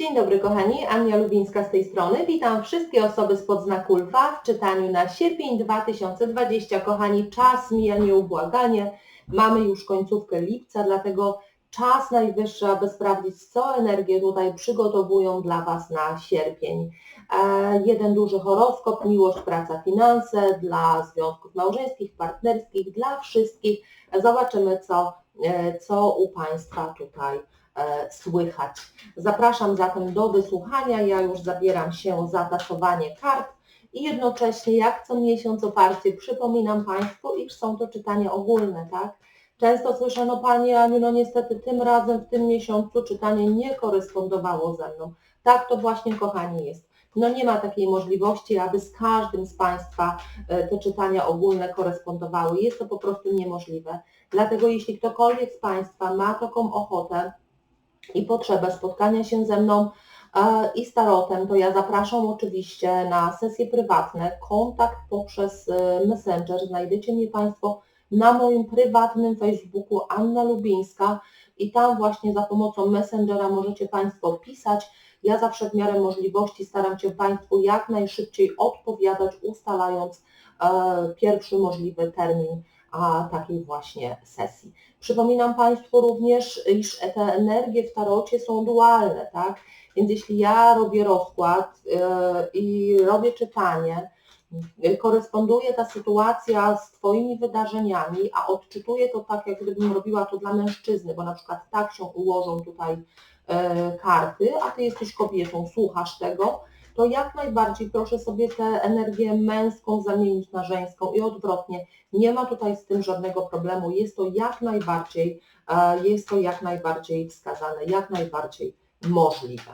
Dzień dobry kochani, Ania Lubińska z tej strony. Witam wszystkie osoby spod znaku lwa w czytaniu na sierpień 2020. Kochani, czas mija nieubłaganie. Mamy już końcówkę lipca, dlatego czas najwyższy, aby sprawdzić, co energie tutaj przygotowują dla Was na sierpień. E, jeden duży horoskop, miłość, praca, finanse dla związków małżeńskich, partnerskich, dla wszystkich. Zobaczymy, co, e, co u Państwa tutaj słychać. Zapraszam zatem do wysłuchania. Ja już zabieram się za tasowanie kart i jednocześnie jak co miesiąc oparcie przypominam Państwu, iż są to czytania ogólne, tak? Często słyszę, no Pani Aniu, no niestety tym razem w tym miesiącu czytanie nie korespondowało ze mną. Tak to właśnie, kochani, jest. No nie ma takiej możliwości, aby z każdym z Państwa e, te czytania ogólne korespondowały. Jest to po prostu niemożliwe. Dlatego jeśli ktokolwiek z Państwa ma taką ochotę i potrzebę spotkania się ze mną e, i starotem, to ja zapraszam oczywiście na sesje prywatne, kontakt poprzez e, Messenger. Znajdziecie mnie Państwo na moim prywatnym Facebooku Anna Lubińska i tam właśnie za pomocą Messengera możecie Państwo pisać. Ja zawsze w miarę możliwości staram się Państwu jak najszybciej odpowiadać, ustalając e, pierwszy możliwy termin a, takiej właśnie sesji. Przypominam Państwu również, iż te energie w tarocie są dualne, tak? Więc jeśli ja robię rozkład e, i robię czytanie, koresponduje ta sytuacja z Twoimi wydarzeniami, a odczytuję to tak, jak gdybym robiła to dla mężczyzny, bo na przykład tak się ułożą tutaj e, karty, a Ty jesteś kobietą, słuchasz tego, to jak najbardziej proszę sobie tę energię męską zamienić na żeńską i odwrotnie. Nie ma tutaj z tym żadnego problemu. Jest to jak najbardziej, e, jest to jak najbardziej wskazane, jak najbardziej możliwe.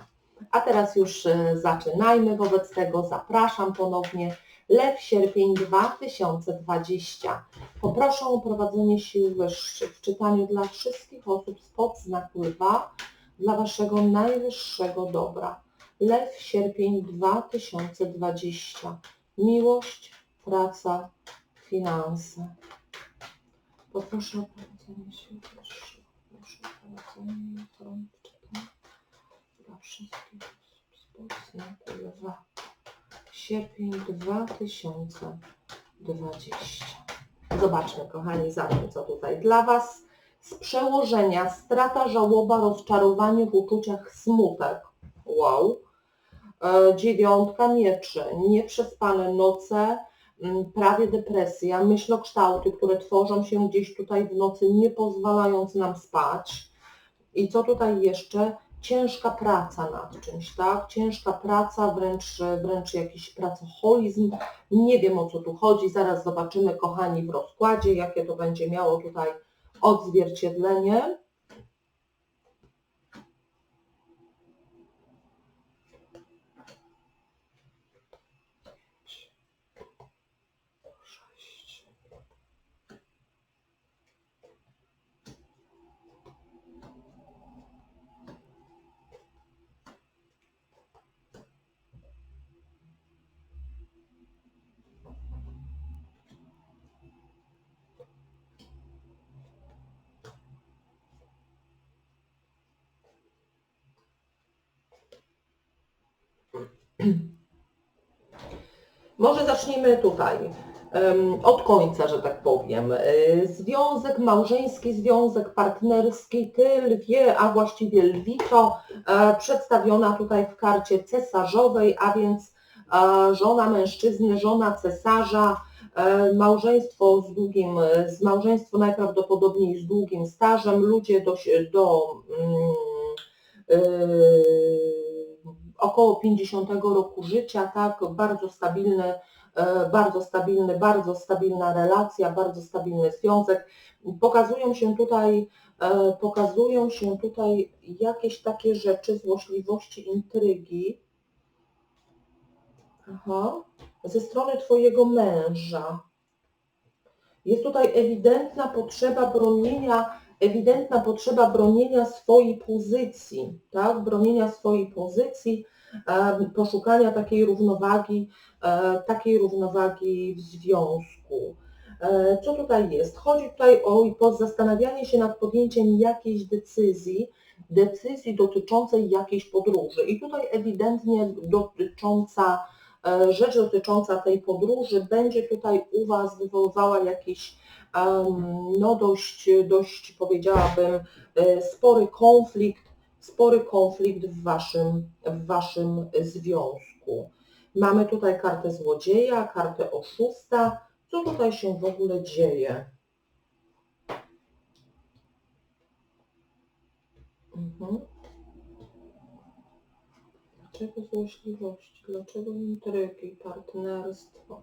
A teraz już e, zaczynajmy. Wobec tego zapraszam ponownie Lew sierpień 2020. Poproszę o prowadzenie sił wyższych w czytaniu dla wszystkich osób spod znaku lwa, dla Waszego najwyższego dobra. Lew sierpień 2020. Miłość, praca, finanse. Poproszę o prowadzenie sił wyższych. Proszę o prowadzenie front czytania dla wszystkich znaku lwa sierpień 2020. Zobaczmy, kochani, zatem co tutaj dla Was. Z przełożenia strata, żałoba, rozczarowanie w uczuciach, smutek. Wow. E, dziewiątka mieczy, nieprzespane noce, mm, prawie depresja, myślokształty, które tworzą się gdzieś tutaj w nocy, nie pozwalając nam spać. I co tutaj jeszcze? ciężka praca nad czymś, tak? Ciężka praca, wręcz, wręcz jakiś pracoholizm. Nie wiem o co tu chodzi, zaraz zobaczymy, kochani, w rozkładzie, jakie to będzie miało tutaj odzwierciedlenie. Może zacznijmy tutaj, od końca, że tak powiem. E, związek małżeński, związek partnerski, ty lwie, a właściwie lwito, e, przedstawiona tutaj w karcie cesarzowej, a więc e, żona mężczyzny, żona cesarza, małżeństwo z długim, z małżeństwo najprawdopodobniej z długim stażem, ludzie do, do yy, około 50 roku życia, tak, bardzo stabilny, e, bardzo stabilny, bardzo stabilna relacja, bardzo stabilny związek. Pokazują się tutaj, e, pokazują się tutaj jakieś takie rzeczy, złośliwości, intrygi. Aha. Ze strony Twojego męża. Jest tutaj ewidentna potrzeba bronienia ewidentna potrzeba bronienia swojej pozycji, tak? bronienia swojej pozycji, poszukania takiej równowagi, takiej równowagi w związku. Co tutaj jest? Chodzi tutaj o zastanawianie się nad podjęciem jakiejś decyzji, decyzji dotyczącej jakiejś podróży. I tutaj ewidentnie dotycząca, rzecz dotycząca tej podróży będzie tutaj u Was wywoływała jakiś no dość, dość powiedziałabym e, spory konflikt, spory konflikt w waszym, w waszym związku. Mamy tutaj kartę złodzieja, kartę oszusta. Co tutaj się w ogóle dzieje? Mhm. Dlaczego złośliwość? Dlaczego intrygi, partnerstwo?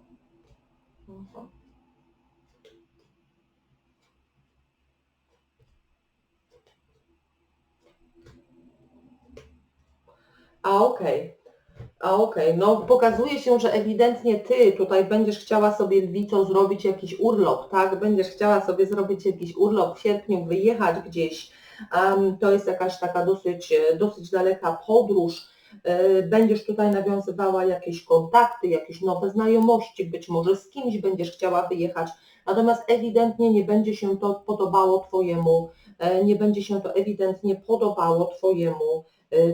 A okej. A okej, no pokazuje się, że ewidentnie Ty tutaj będziesz chciała sobie lwicą zrobić jakiś urlop, tak? Będziesz chciała sobie zrobić jakiś urlop w sierpniu, wyjechać gdzieś. Um, to jest jakaś taka dosyć, dosyć daleka podróż. E, będziesz tutaj nawiązywała jakieś kontakty, jakieś nowe znajomości, być może z kimś będziesz chciała wyjechać, natomiast ewidentnie nie będzie się to podobało Twojemu, e, nie będzie się to ewidentnie podobało Twojemu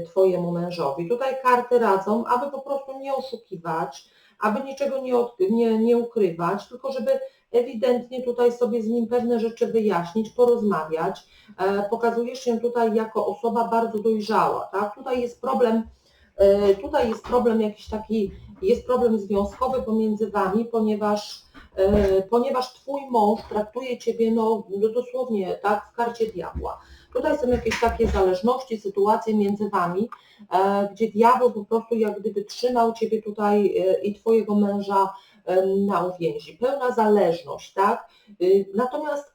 Twojemu mężowi. Tutaj karty radzą, aby po prostu nie oszukiwać, aby niczego nie, nie, nie ukrywać, tylko żeby ewidentnie tutaj sobie z nim pewne rzeczy wyjaśnić, porozmawiać. E, pokazujesz się tutaj jako osoba bardzo dojrzała, tak? Tutaj jest problem, e, tutaj jest problem jakiś taki, jest problem związkowy pomiędzy Wami, ponieważ, e, ponieważ Twój mąż traktuje Ciebie no dosłownie tak w karcie diabła. Tutaj są jakieś takie zależności, sytuacje między Wami, e, gdzie diabeł po prostu jak gdyby trzymał Ciebie tutaj e, i Twojego męża e, na uwięzi. Pełna zależność, tak? Natomiast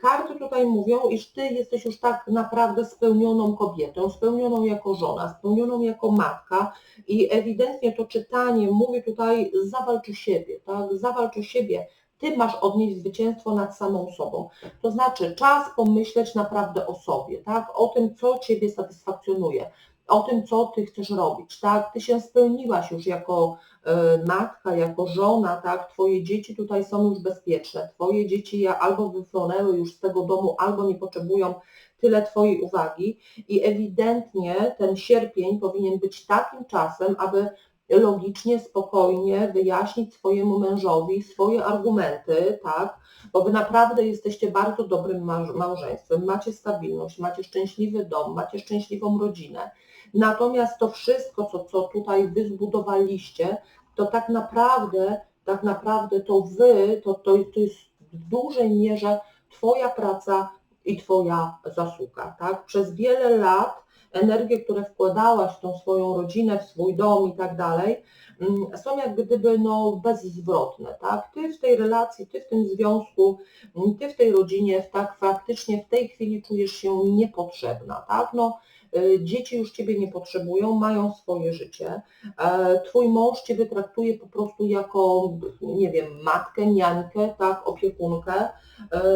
karty tutaj mówią, iż Ty jesteś już tak naprawdę spełnioną kobietą, spełnioną jako żona, spełnioną jako matka i ewidentnie to czytanie mówi tutaj zawalcz o siebie, tak? Zawalcz o siebie, ty masz odnieść zwycięstwo nad samą sobą. To znaczy czas pomyśleć naprawdę o sobie, tak? O tym, co Ciebie satysfakcjonuje, o tym, co Ty chcesz robić, tak? Ty się spełniłaś już jako y, matka, jako żona, tak? Twoje dzieci tutaj są już bezpieczne. Twoje dzieci albo wyflonęły już z tego domu, albo nie potrzebują tyle Twojej uwagi i ewidentnie ten sierpień powinien być takim czasem, aby logicznie, spokojnie wyjaśnić swojemu mężowi swoje argumenty, tak, bo wy naprawdę jesteście bardzo dobrym małżeństwem, macie stabilność, macie szczęśliwy dom, macie szczęśliwą rodzinę. Natomiast to wszystko, co, co tutaj wy zbudowaliście, to tak naprawdę, tak naprawdę to wy, to, to, to jest w dużej mierze Twoja praca i Twoja zasługa. Tak? Przez wiele lat energie, które wkładałaś w tą swoją rodzinę, w swój dom i tak dalej, mm, są jak gdyby no, bezzwrotne, tak? Ty w tej relacji, ty w tym związku, mm, ty w tej rodzinie, tak faktycznie w tej chwili czujesz się niepotrzebna, tak? No, y, dzieci już Ciebie nie potrzebują, mają swoje życie. E, twój mąż Ciebie traktuje po prostu jako, nie wiem, matkę, niańkę, tak, opiekunkę. E,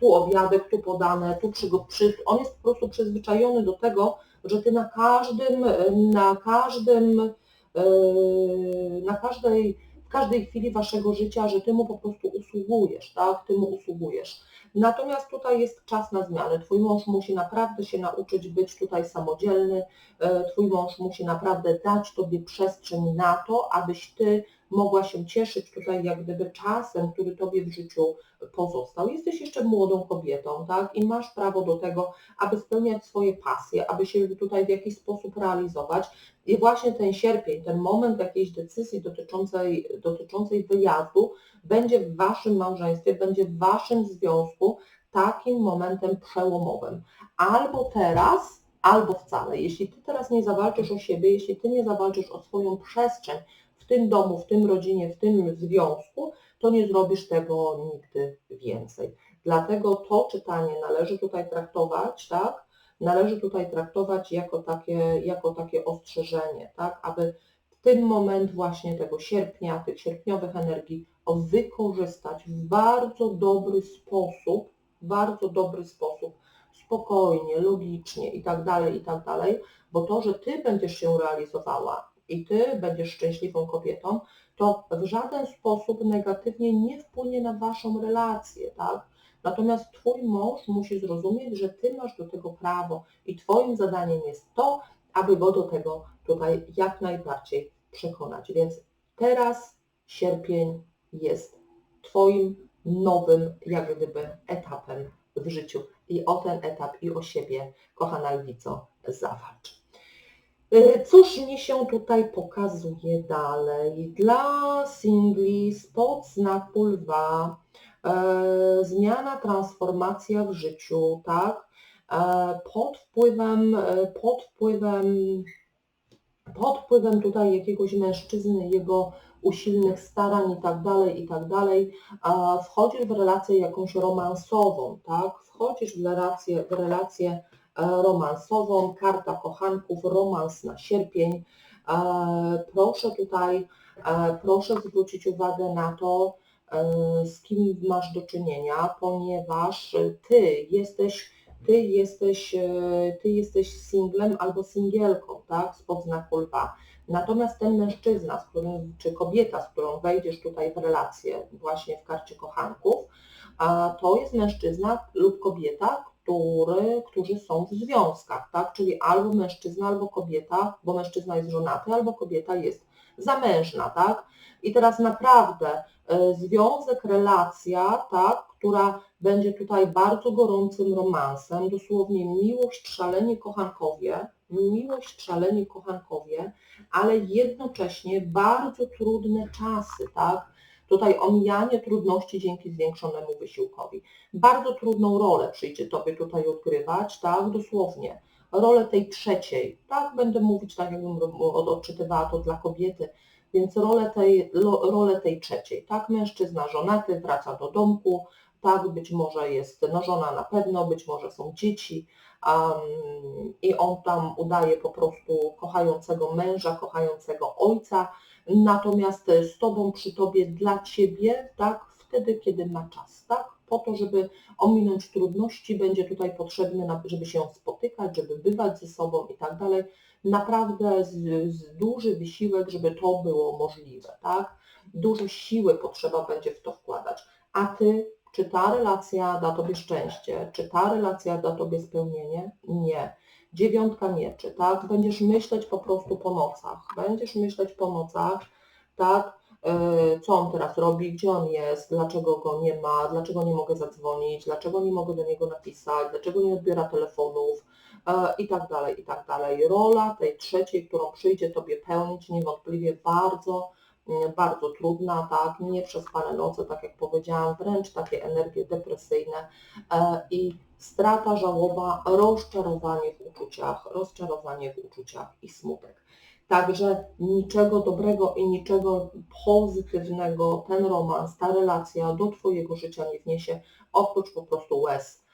tu obiadek, tu podane, tu przy, on jest po prostu przyzwyczajony do tego, że ty na każdym, na każdym, e, na każdej, w każdej chwili waszego życia, że ty mu po prostu usługujesz, tak? Ty mu usługujesz. Natomiast tutaj jest czas na zmianę. Twój mąż musi naprawdę się nauczyć być tutaj samodzielny. E, twój mąż musi naprawdę dać Tobie przestrzeń na to, abyś Ty mogła się cieszyć tutaj jak gdyby czasem, który Tobie w życiu pozostał. Jesteś jeszcze młodą kobietą, tak? I masz prawo do tego, aby spełniać swoje pasje, aby się tutaj w jakiś sposób realizować. I właśnie ten sierpień, ten moment jakiejś decyzji dotyczącej, dotyczącej wyjazdu będzie w Waszym małżeństwie, będzie w Waszym związku takim momentem przełomowym. Albo teraz, albo wcale. Jeśli Ty teraz nie zawalczysz o siebie, jeśli Ty nie zawalczysz o swoją przestrzeń w tym domu, w tym rodzinie, w tym związku, to nie zrobisz tego nigdy więcej. Dlatego to czytanie należy tutaj traktować, tak? Należy tutaj traktować jako takie, jako takie ostrzeżenie, tak? Aby ten moment właśnie tego sierpnia, tych sierpniowych energii wykorzystać w bardzo dobry sposób, bardzo dobry sposób, spokojnie, logicznie i tak dalej, i tak dalej, bo to, że Ty będziesz się realizowała i Ty będziesz szczęśliwą kobietą, to w żaden sposób negatywnie nie wpłynie na Waszą relację, tak? Natomiast Twój mąż musi zrozumieć, że Ty masz do tego prawo i Twoim zadaniem jest to, aby go do tego tutaj jak najbardziej przekonać. Więc teraz sierpień jest Twoim nowym, jak gdyby, etapem w życiu. I o ten etap i o siebie, kochana Lwico, zawalcz. Y, Cóż mi się tutaj pokazuje dalej? Dla singli spod znaku lwa, e, zmiana, transformacja w życiu, tak? E, pod wpływem, e, pod wpływem, pod wpływem tutaj jakiegoś mężczyzny, jego usilnych starań i tak dalej, i tak dalej, wchodzisz w relację jakąś romansową, tak? Wchodzisz w relację, w relację e, romansową, karta kochanków, romans na sierpień. E, Proszę tutaj, e, proszę zwrócić uwagę na to, e, z kim masz do czynienia, ponieważ ty jesteś, ty jesteś, e, ty jesteś singlem albo singielką, tak? Spod znaku lwa. Natomiast ten mężczyzna, z którym, czy kobieta, z którą wejdziesz tutaj w relację, właśnie w karcie kochanków, to jest mężczyzna lub kobieta, który, którzy są w związkach, tak? Czyli albo mężczyzna, albo kobieta, bo mężczyzna jest żonaty, albo kobieta jest zamężna, tak? I teraz naprawdę e, związek, relacja, tak, która będzie tutaj bardzo gorącym romansem, dosłownie miłość, szaleni kochankowie, miłość, szaleni kochankowie, ale jednocześnie bardzo trudne czasy, tak? Tutaj omijanie trudności dzięki zwiększonemu wysiłkowi. Bardzo trudną rolę przyjdzie Tobie tutaj odgrywać, tak? Dosłownie. Rolę tej trzeciej, tak? Będę mówić tak, jakbym od- odczytywała to dla kobiety, więc rolę tej, rolę tej trzeciej, tak? Mężczyzna żonaty wraca do domku, tak? Być może jest, no żona na pewno, być może są dzieci, um, i on tam udaje po prostu kochającego męża, kochającego ojca, natomiast z Tobą, przy Tobie, dla Ciebie, tak, wtedy, kiedy ma czas, tak, po to, żeby ominąć trudności, będzie tutaj potrzebny, na- żeby się spotykać, żeby bywać ze sobą i tak dalej, naprawdę z, z duży wysiłek, żeby to było możliwe, tak, dużo siły potrzeba będzie w to wkładać, a Ty czy ta relacja da Tobie szczęście? Czy ta relacja da Tobie spełnienie? Nie. Dziewiątka mieczy, tak? Będziesz myśleć po prostu po nocach. Będziesz myśleć po nocach, tak? Yy, Co on teraz robi, gdzie on jest, dlaczego go nie ma, dlaczego nie mogę zadzwonić, dlaczego nie mogę do niego napisać, dlaczego nie odbiera telefonów yy, i tak dalej, i tak dalej. Rola tej trzeciej, którą przyjdzie Tobie pełnić, niewątpliwie bardzo bardzo trudna, tak, nieprzespane noce, tak jak powiedziałam, wręcz takie energie depresyjne e, i strata, żałoba, rozczarowanie w uczuciach, rozczarowanie w uczuciach i smutek. Także niczego dobrego i niczego pozytywnego ten romans, ta relacja do Twojego życia nie wniesie, oprócz po prostu łez,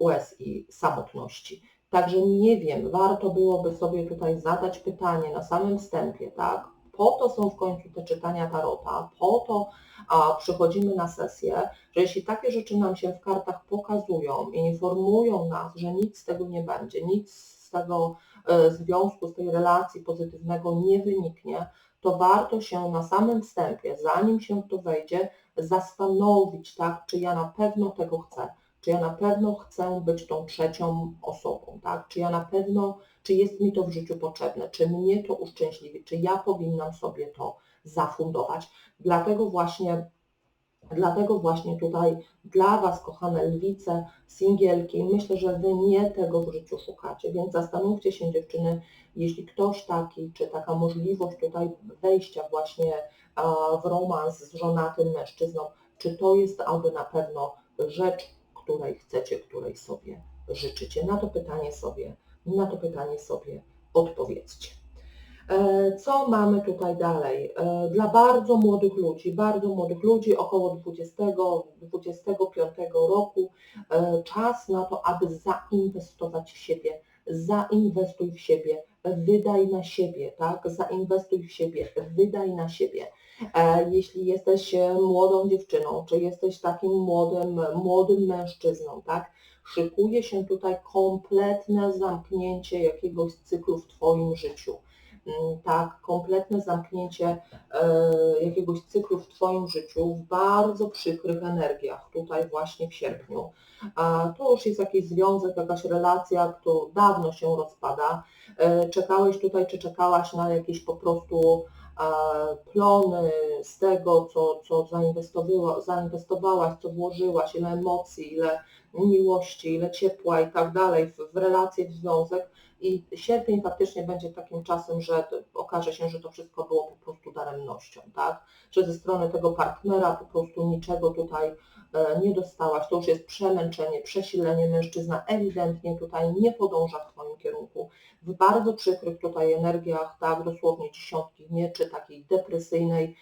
łez i samotności. Także nie wiem, warto byłoby sobie tutaj zadać pytanie na samym wstępie, tak? Po to są w końcu te czytania tarota, po to a, przychodzimy na sesję, że jeśli takie rzeczy nam się w kartach pokazują i informują nas, że nic z tego nie będzie, nic z tego e, związku, z tej relacji pozytywnego nie wyniknie, to warto się na samym wstępie, zanim się w to wejdzie, zastanowić, tak, czy ja na pewno tego chcę, czy ja na pewno chcę być tą trzecią osobą, tak, czy ja na pewno, czy jest mi to w życiu potrzebne, czy mnie to uszczęśliwi, czy ja powinnam sobie to zafundować. Dlatego właśnie Dlatego właśnie tutaj dla Was, kochane lwice, singielki, myślę, że Wy nie tego w życiu szukacie, więc zastanówcie się dziewczyny, jeśli ktoś taki, czy taka możliwość tutaj wejścia właśnie w romans z żonatym mężczyzną, czy to jest aby na pewno rzecz, której chcecie, której sobie życzycie. Na to pytanie sobie, na to pytanie sobie odpowiedzcie. E, Co mamy tutaj dalej? E, Dla bardzo młodych ludzi, bardzo młodych ludzi, około 20-25 roku, e, czas na to, aby zainwestować w siebie. Zainwestuj w siebie, wydaj na siebie, tak? Zainwestuj w siebie, wydaj na siebie. E, Jeśli jesteś e, młodą dziewczyną, czy jesteś takim młodym, młodym mężczyzną, tak? Szykuje się tutaj kompletne zamknięcie jakiegoś cyklu w Twoim życiu tak, kompletne zamknięcie e, jakiegoś cyklu w Twoim życiu w bardzo przykrych energiach, tutaj właśnie w sierpniu. To już jest jakiś związek, jakaś relacja, która dawno się rozpada. E, czekałeś tutaj, czy czekałaś na jakieś po prostu plony z tego, co, co zainwestowałaś, co włożyłaś, ile emocji, ile miłości, ile ciepła i tak dalej w, relacje, w związek. I sierpień faktycznie będzie takim czasem, że okaże się, że to wszystko było po prostu daremnością, tak? Że ze strony tego partnera po prostu niczego tutaj e, nie dostałaś. To już jest przemęczenie, przesilenie. Mężczyzna ewidentnie tutaj nie podąża w Twoim kierunku. W bardzo przykrych tutaj energiach, tak, dosłownie dziesiątki mieczy, takiej depresyjnej,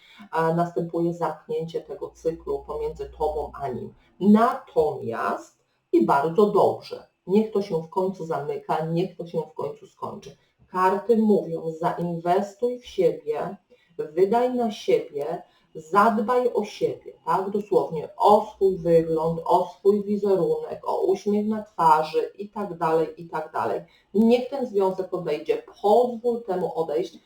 następuje zamknięcie tego cyklu pomiędzy Tobą a nim. Natomiast i bardzo dobrze. Niech to się w końcu zamyka, niech to się w końcu skończy. Karty mówią, zainwestuj w siebie, wydaj na siebie, zadbaj o siebie, tak? Dosłownie o swój wygląd, o swój wizerunek, o uśmiech na twarzy i tak dalej, i tak dalej. Niech ten związek odejdzie, pozwól temu odejść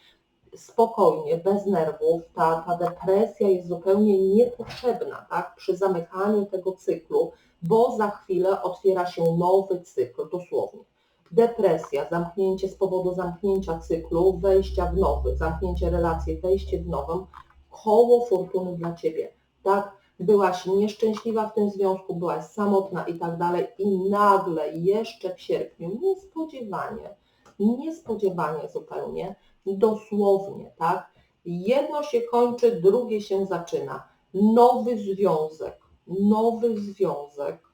spokojnie, bez nerwów. Ta, ta depresja jest zupełnie niepotrzebna, tak? Przy zamykaniu tego cyklu, bo za chwilę otwiera się nowy cykl, dosłownie. Depresja, zamknięcie z powodu zamknięcia cyklu, wejścia w nowy, zamknięcie relacji, wejście w nową, koło fortuny dla Ciebie, tak? Byłaś nieszczęśliwa w tym związku, byłaś samotna i tak dalej i nagle jeszcze w sierpniu, niespodziewanie, niespodziewanie zupełnie, dosłownie, tak? Jedno się kończy, drugie się zaczyna. Nowy związek, nowy związek,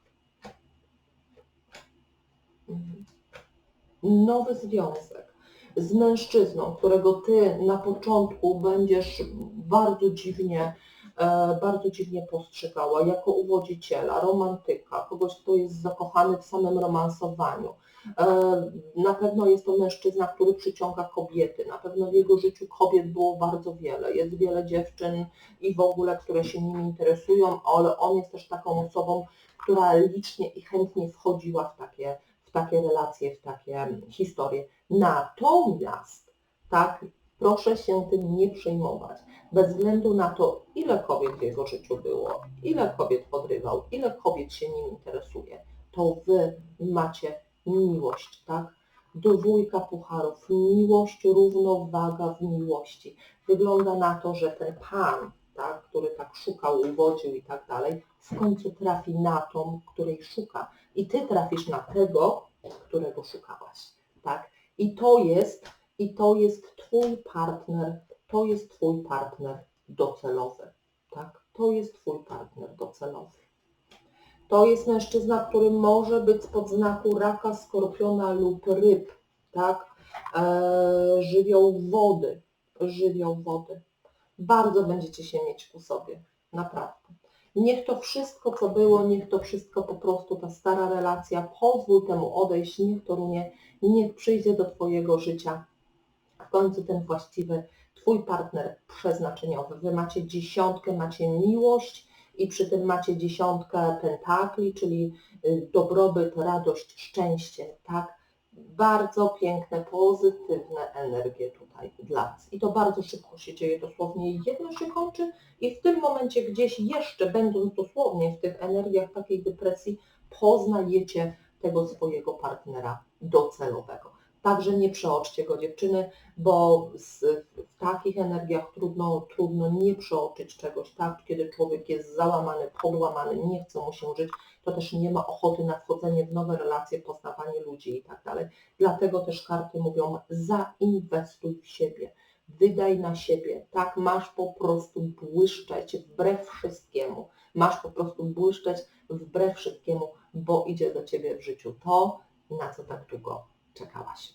nowy związek z mężczyzną, którego ty na początku będziesz bardzo dziwnie, e, bardzo dziwnie postrzegała, jako uwodziciela, romantyka, kogoś, kto jest zakochany w samym romansowaniu. E, Na pewno jest to mężczyzna, który przyciąga kobiety. Na pewno w jego życiu kobiet było bardzo wiele. Jest wiele dziewczyn i w ogóle, które się nim interesują, ale on jest też taką osobą, która licznie i chętnie wchodziła w takie, w takie relacje, w takie historie. Natomiast, tak, proszę się tym nie przejmować. Bez względu na to, ile kobiet w jego życiu było, ile kobiet podrywał, ile kobiet się nim interesuje, to wy macie miłość, tak? Dwójka pucharów, miłość, równowaga w miłości. Wygląda na to, że ten pan, tak, który tak szukał, uwodził i tak dalej, w końcu trafi na tą, której szuka. I ty trafisz na tego, którego szukałaś, tak? I to jest, i to jest twój partner, to jest twój partner docelowy, tak? To jest twój partner docelowy. To jest mężczyzna, który może być spod znaku raka, skorpiona lub ryb, tak? Eee, żywioł wody, żywioł wody. Bardzo będziecie się mieć ku sobie, naprawdę. Niech to wszystko, co było, niech to wszystko po prostu, ta stara relacja, pozwól temu odejść, niech to runie, niech przyjdzie do Twojego życia w końcu ten właściwy Twój partner przeznaczeniowy. Wy macie dziesiątkę, macie miłość i przy tym macie dziesiątkę pentakli, czyli y, dobrobyt, radość, szczęście, tak? Bardzo piękne, pozytywne energie tutaj dla Was. I to bardzo szybko się dzieje, dosłownie jedno się kończy i w tym momencie gdzieś jeszcze będąc dosłownie w tych energiach takiej depresji, poznajecie tego swojego partnera docelowego. Także nie przeoczcie go dziewczyny, bo z, w takich energiach trudno, trudno nie przeoczyć czegoś, tak? Kiedy człowiek jest załamany, podłamany, nie chce mu się żyć, to też nie ma ochoty na wchodzenie w nowe relacje, poznawanie ludzi i tak dalej. Dlatego też karty mówią, zainwestuj w siebie, wydaj na siebie, tak? Masz po prostu błyszczeć wbrew wszystkiemu. Masz po prostu błyszczeć wbrew wszystkiemu, bo idzie do Ciebie w życiu to, na co tak długo czekałaś.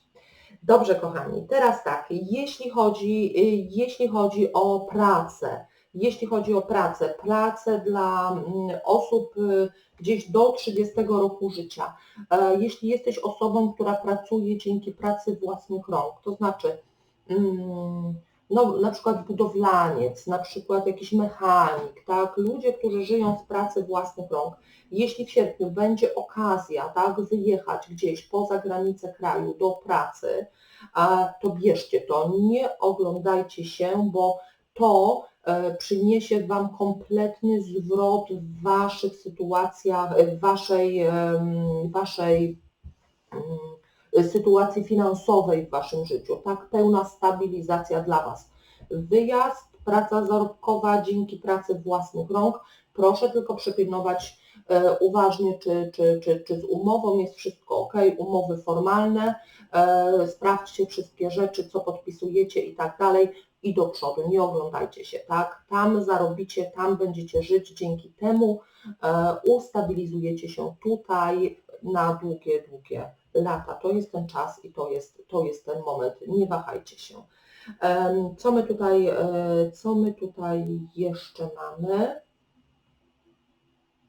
Dobrze, kochani, teraz tak, jeśli chodzi, jeśli chodzi o pracę, jeśli chodzi o pracę, pracę dla mm, osób y, gdzieś do 30 roku życia, e, jeśli jesteś osobą, która pracuje dzięki pracy własnych rąk, to znaczy mm, no, na przykład budowlaniec, na przykład jakiś mechanik, tak, ludzie, którzy żyją z pracy własnych rąk, jeśli w sierpniu będzie okazja, tak, wyjechać gdzieś poza granicę kraju do pracy, to bierzcie to, nie oglądajcie się, bo to e, przyniesie Wam kompletny zwrot w Waszych sytuacjach, w Waszej, waszej mm, sytuacji finansowej w Waszym życiu, tak? Pełna stabilizacja dla Was. Wyjazd, praca zarobkowa dzięki pracy własnych rąk. Proszę tylko przypilnować e, uważnie, czy, czy, czy, czy z umową jest wszystko ok, umowy formalne, e, sprawdźcie wszystkie rzeczy, co podpisujecie i tak dalej i do przodu, nie oglądajcie się, tak? Tam zarobicie, tam będziecie żyć, dzięki temu e, ustabilizujecie się tutaj na długie, długie lata. To jest ten czas i to jest, to jest ten moment, nie wahajcie się. Co my tutaj, e, co my tutaj jeszcze mamy?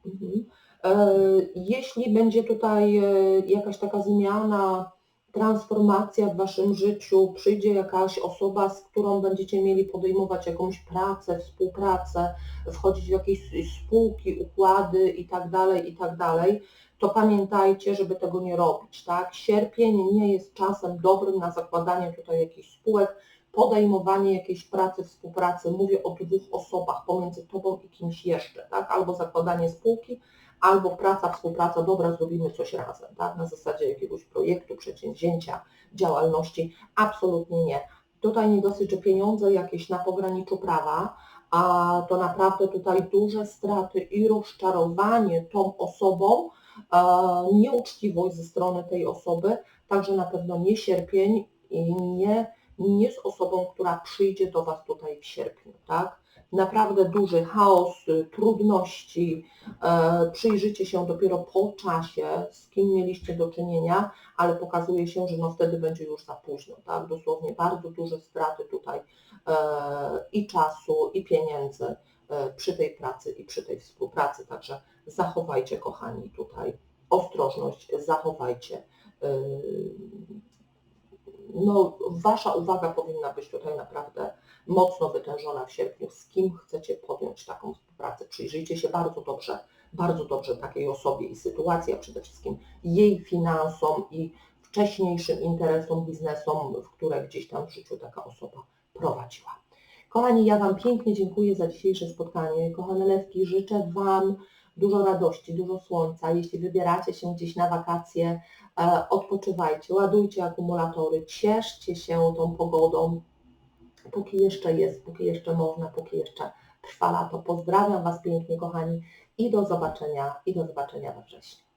Mhm. E, Jeśli będzie tutaj e, jakaś taka zmiana, transformacja w Waszym życiu, przyjdzie jakaś osoba, z którą będziecie mieli podejmować jakąś pracę, współpracę, wchodzić w jakieś spółki, układy i tak to pamiętajcie, żeby tego nie robić, tak? Sierpień nie jest czasem dobrym na zakładanie tutaj jakichś spółek, podejmowanie jakiejś pracy, współpracy, mówię o dwóch osobach pomiędzy Tobą i kimś jeszcze, tak? Albo zakładanie spółki, albo praca, współpraca, dobra, zrobimy coś razem, tak? Na zasadzie jakiegoś projektu, przedsięwzięcia, działalności, absolutnie nie. Tutaj nie dosyć, że pieniądze jakieś na pograniczu prawa, a to naprawdę tutaj duże straty i rozczarowanie tą osobą, nieuczciwość ze strony tej osoby, także na pewno nie sierpień i nie, nie z osobą, która przyjdzie do Was tutaj w sierpniu, tak? Naprawdę duży chaos, trudności, e, przyjrzycie się dopiero po czasie, z kim mieliście do czynienia, ale pokazuje się, że no wtedy będzie już za późno, tak? Dosłownie bardzo duże straty tutaj e, i czasu, i pieniędzy przy tej pracy i przy tej współpracy, także zachowajcie kochani tutaj ostrożność, zachowajcie y, no, Wasza uwaga powinna być tutaj naprawdę mocno wytężona w sierpniu, z kim chcecie podjąć taką współpracę. Przyjrzyjcie się bardzo dobrze, bardzo dobrze takiej osobie i sytuacji, a przede wszystkim jej finansom i wcześniejszym interesom, biznesom, w które gdzieś tam w życiu taka osoba prowadziła. Kochani, ja Wam pięknie dziękuję za dzisiejsze spotkanie. Kochane Lewki, życzę Wam dużo radości, dużo słońca. Jeśli wybieracie się gdzieś na wakacje, e, odpoczywajcie, ładujcie akumulatory, cieszcie się tą pogodą, póki jeszcze jest, póki jeszcze można, póki jeszcze trwa lato. Pozdrawiam Was pięknie, kochani, i do zobaczenia, i do zobaczenia we wrześniu.